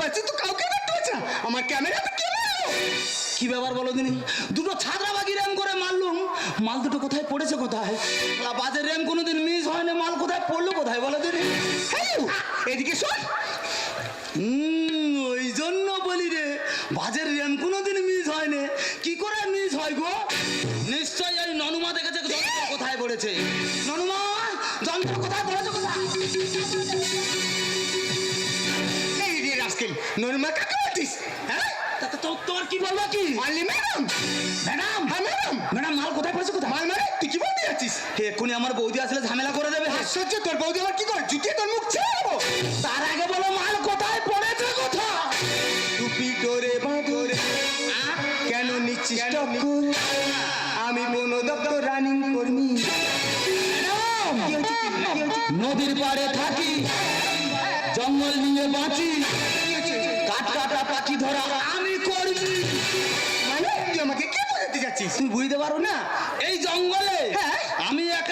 পাচ্ছি, তো কাউকে দেখতে পাচ্ছি না আমার ক্যামেরা তো মারলো? কি ব্যাপার বলো দিনি? দুটো ছাদরা বাকি র্যাম করে মারলুম। মাল দুটো কোথায় পড়েছে কোথায়? বাজার র্যাম কোনোদিন মিস হয় না মাল কোথায় পড়ল কোথায় বলো দিনি? এদিকে শোন। ওই জন্য বলি রে বাজের র্যাম কোনোদিন নর্মা কাকে বলছিস হ্যাঁ তাতে তো তোমার কি বলব কি? মারলি ম্যাডাম ম্যাডাম হ্যাঁ ম্যাডাম ম্যাডাম মাল কোথায় পড়েছে কোথায়? মাল মারে তুই কি বলতে যাচ্ছিস? এক্ষুনি আমার বৌদি আসলে ঝামেলা করে দেবে। আশ্চর্য তোর বৌদি আবার কি করে? জুতিয়ে তোর মুখ ছেড়ে দেবো? তার আগে বলো মাল কোথায় পড়েছে কোথায়? টুপি ডোরে বাঁধরে কেন নিচ্ছিস আমি বন দপ্তর রানিং কর্মী? নদীর পাড়ে থাকি জঙ্গল নিয়ে বাঁচি। ধরা আমি করবি মানে তুই আমাকে কে বোঝাতে যাচ্ছিস তুই বুঝতে পারো না? এই জঙ্গলে হ্যাঁ। আমি একা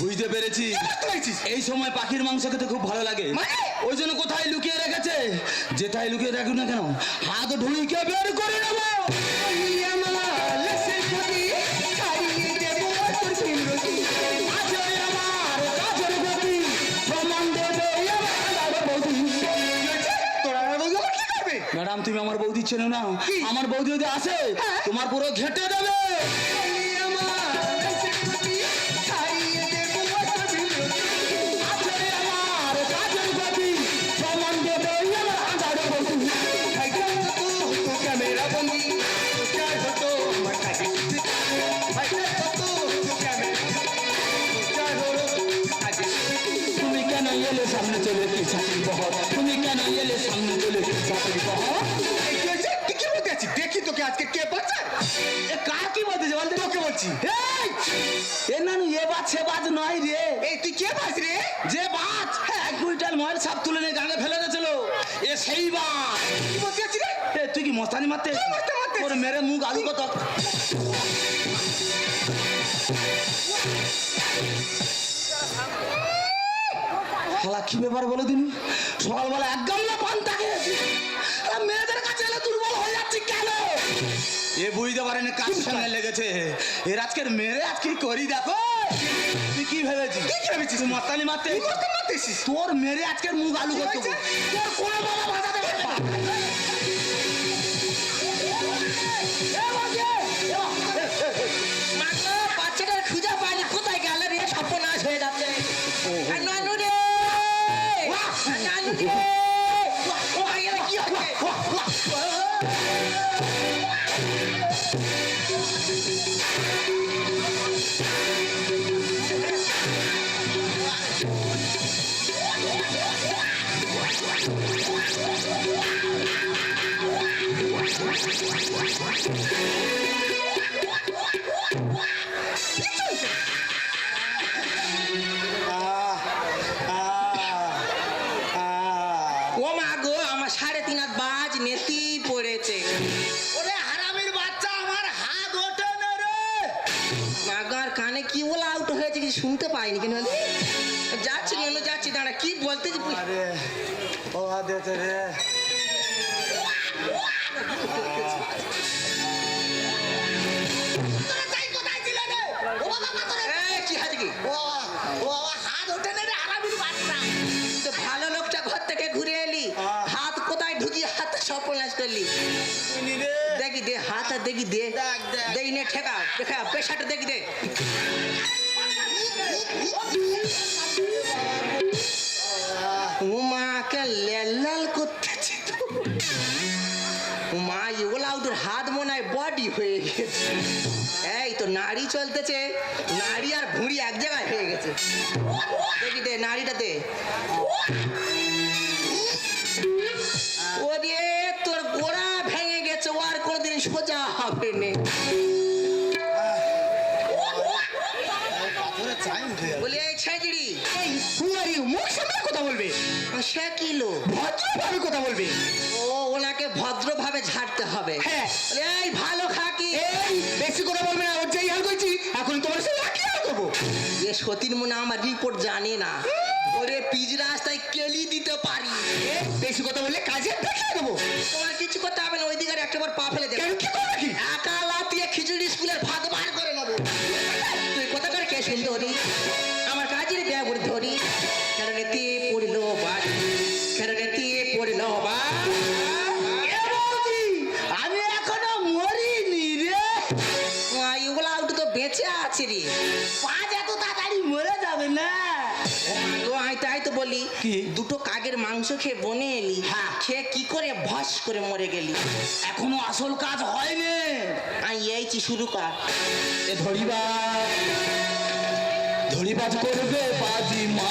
বুঝতে পেরেছি। এই সময় পাখির মাংস খেতে খুব ভালো লাগে। মানে? ওই জন্য কোথায় লুকিয়ে রেখেছে? যেটাই লুকিয়ে রাখুন না কেন হাত ঢুইকে বের করে নেব। ম্যাডাম তুমি আমার বৌদি চেনো না? আমার বৌদি যদি আসে হ্যাঁ। তোমার পুরো ঘেটে দেবে। এলে সামনে চলে কি চাকরি বহর তুমি কেন এলে সামনে চলে কি চাকরি বহর দেখি তোকে আজকে কে পাচ্ছে এ কার কি বলতেছে বলতে তোকে বলছি। এই! এ নানু এ বাজ সে বাজ নয় রে। এই তুই কে পাস রে? যে বাজ এক কুইন্টাল ময়ের সাপ তুলে নিয়ে গাঙে ফেলে দিয়েছিল। এ সেই বাজ। কি বলতে রে? এ তুই কি মস্তানি মারতে হ্যাঁ, মারতে। ওর মেরে মুখ আলু কত শালা কি ব্যাপার বলে দিন সকালবেলা এক গামলা পান থাকে আর মেয়েদের কাছে এলে দুর্বল হয়ে যাচ্ছি কেন এ বুঝতে পারেনি কার সঙ্গে লেগেছে এর আজকের মেরে আজকে করি দেখো তুই কি ভেবেছিস কি ভেবেছিস? মস্তানি মারতে মারতেছিস? তোর মেরে আজকের মুখ আলু করতে তোর কোনো বাবা বাজাতে পারবে হচ্ছে ও শুনতে পাইনি কেন যাচ্ছি নানু যাচ্ছি দাঁড়া কি বলতে আরে ও আদেতে রে এই, কি হাতে কি তো ভালো লোকটা ঘর থেকে ঘুরে এলি হাত কোথায় ঢুকি হাত সর্বনাশ করলি? দেখি দে হাত আর দেখি দে। দেখি নে ঠেকা দেখা পেশাটা দেখি দে। ও মাকে লাল লাল করতেছে হাত মনে বডি হয়ে গেছে এই তো নাড়ি চলতেছে নাড়ি আর ভুঁড়ি এক জায়গায় হয়ে গেছে ও দিয়ে তোর গোড়া ভেঙে গেছে, ও আর কোনোদিন সোজা হবে না। বলবে? সে কিলো ভদ্রভাবে কথা বলবে। ও ওনাকে ভদ্রভাবে ঝাড়তে হবে। হ্যাঁ। এই ভালো খাকি। এই বেশি কথা বলবে না ওর যাই হাল করছি এখন তোমার সাথে লাকি হাল করব। এ সতীন মনে আমার রিপোর্ট জানে না। ওরে পিচ রাস্তায় কেলি দিতে পারি। বেশি কথা বললে কাজে দেখিয়ে দেবো। তোমার কিছু করতে হবে না ওই দিকে একটা বার পা ফেলে দেবে। কেন কি করবে? বেঁচে আছে রে। পাঁচ এত তাড়াতাড়ি মরে যাবে না। তাই তো বলি কি? দুটো কাগের মাংস খেয়ে বনে এলি হ্যাঁ। খেয়ে কি করে ভস করে মরে গেলি? এখনও আসল কাজ হয়নি। আমি এইছি শুরু কর। এ ধরিবা। ধরিবাজ করবে বাজি মা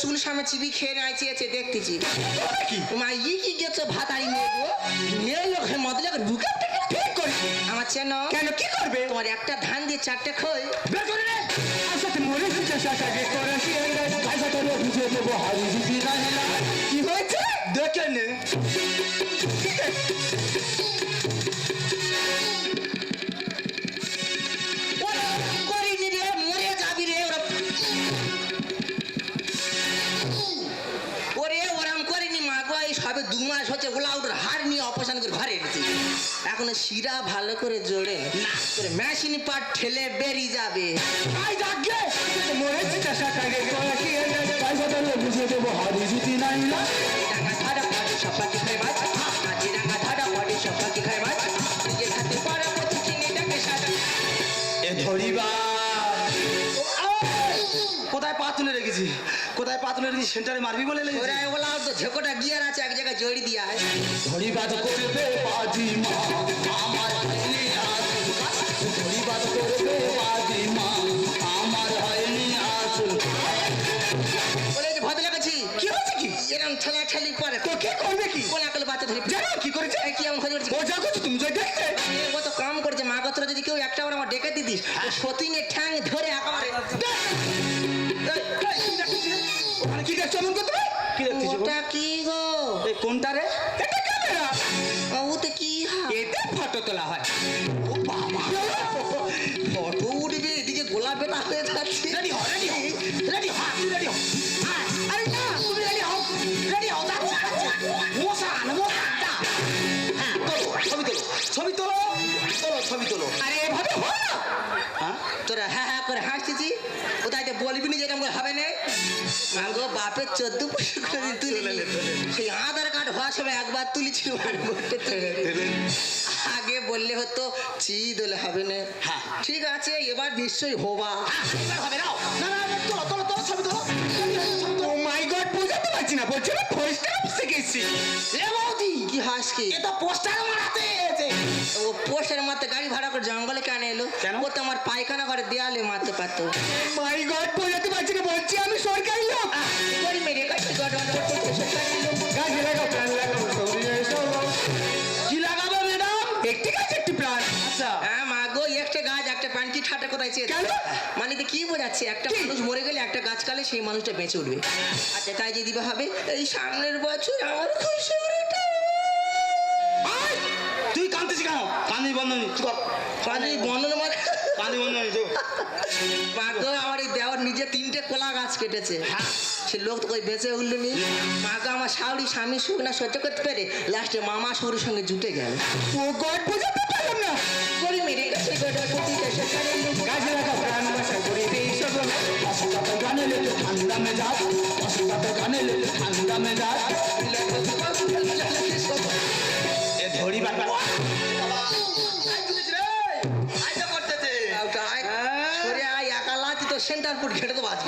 চুল সামনে চিবি খেয়ে নাইছিয়েছে দেখতেছি তোমার মা ই কি গেছে ভাতারি মেয়ে গো মেয়ে লোকে মদলে ঢুকে ঠিক করি আমার চেন কেন কি করবে তোমার একটা ধান দিয়ে চারটে খই বের করে রে মরে করাসি গাইসা তোরে বুঝে দেবো হারি না এখনও শিরা ভালো করে জোরে মেশিন পাট ঠেলে বেরিয়ে যাবে। বুঝে দেবো? হারি জিতি না? ধারা পাটি সপাটি খাই মাছ। নাচি ডাঙ্গা ধারা পাটি সপাটি খাই মাছ। নিজে পারা মতো চিনি ডাকে সাদা এ ধরিবা। কোথায় পা তুলে রেখেছি? কোথায় পা তুলে রেখেছি? সেন্টারে মারবি বলে লেগেছি। ওরা ওলা তো ঝেকোটা গিয়ার আছে এক জায়গায় জড়ি দিয়া করবে বাজি মা। ঠেলি পরে। তো কে করবে কি? কোন আকল বাচ্চা ধরি জানো কি করেছে? কি এমন খোঁজ করছি? ও যা করছ তুমি যা দেখতে ও তো কাম করছে। মা গত্র যদি কেউ একটা বার আমার ডেকে দিতিস সতীনের ঠ্যাং ধরে একেবারে ওখানে কি দেখছ এমন করতে কি দেখতেছি ওটা কি গো? কোনটা রে? এটা ক্যামেরা। ওতে কি হয়? এতে ফটো তোলা হয়। তোরা হ্যাঁ হ্যাঁ করে হাসতেছি কোথায় বলবি না যেরকম করে হবে না? মাগো বাপের চোদ্দ বছর করে তুলি সেই আধার কার্ড হওয়ার সময় একবার তুলেছিল আগে বললে হতো চি দিলে হবে না। হ্যাঁ। ঠিক আছে এবার নিশ্চয়ই হবা। এবার হবে না না না, তোলো তোলো তোলো ছবি তোলো। ও মাই গড বুঝতে পারছি না বলছি না পোস্টার অফিসে গেছি এ বৌদি কি হাসকে পোস্টার মারাতে এসে ও পোস্টার হ্যাঁ, মানে কি বোঝাচ্ছে একটা মানুষ মরে গেলে একটা গাছ কালে সেই মানুষটা বেঁচে উঠবে। আচ্ছা তাই যদি হবে এই সামনের বছর আমার তুই কাঁদতেছি বন্ধন কান্দি বন্ধন মানে কান্দি বন্ধ নি চুপ। আমার এই দেওয়ার নিজে তিনটে কলা গাছ কেটেছে সে লোক তো কই বেঁচে উঠল নি মা আমার শাউরি স্বামী সুখ না সহ্য করতে পেরে লাস্টে মামা সৌরের সঙ্গে জুটে গেল ও গড বোঝাতে পারলাম না গড়ি মেরে গেছে গড়ি প্রতি দেশে কারে লোক গাছে রাখা প্রাণ বাসা করে দিই সব অসুখাতে গানে লেগে ঠান্ডা মেজাজ অসুখাতে গানে লেগে ঠান্ডা মেজাজ ধরি বাবা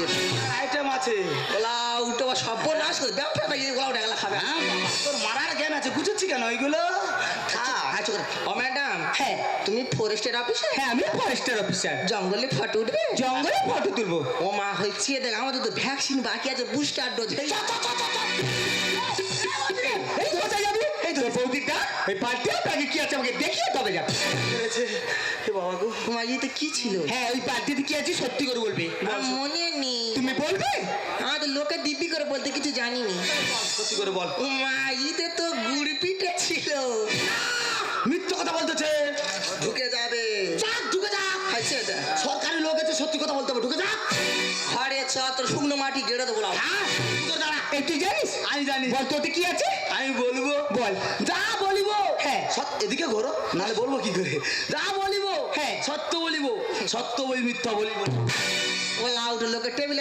আইটেম আছে। ওলা উল্টো বা সব নাশ করে ব্যবসাটা গিয়ে ওলা ডাকলা খাবে হ্যাঁ? তোর মারার জ্ঞান আছে বুঝেছি কেন ওইগুলো আচ্ছা ও ম্যাডাম হ্যাঁ। তুমি ফরেস্টের অফিসার হ্যাঁ আমি ফরেস্টের অফিসার জঙ্গলে ফটো উঠবে জঙ্গলে ফটো তুলবো। ও মা হচ্ছে দেখ আমাদের তো ভ্যাকসিন বাকি আছে বুস্টার ডোজ এই তো কোথায় যাবি এই তো কি আছে আমাকে দেখিয়ে তবে যাবে। এ বাবা গো। তোমার ইয়েতে কি ছিল? হ্যাঁ ওই পার্টিতে কি আছে সত্যি করে বলবে। আমার মনে নেই। তুমি বলবে? আমাদের লোকে দিব্যি করে বলতে কিছু জানিনি। সত্যি করে বল। ও মা ইতে তো গুড় পিঠে ছিল। মিথ্যে কথা বলতেছে ঢুকে যাবে। যাক ঢুকে যা খাইছে এটা। সরকারি লোক আছে সত্যি কথা বলতে হবে ঢুকে যা ঘরে ছ তোর শুকনো মাটি গেড়ে দেবো না। হ্যাঁ তোর দাঁড়া এই তুই জানিস? আমি জানি। বল তোতে কি আছে? আমি বলব। বল। যা বলিব। সৎ- এদিকে ঘোরো নাহলে বলব কি করে যা বলিব হ্যাঁ। সত্য বলিব সত্য বই মিথ্যা বলিব ও লাউড লোকের টেবিলে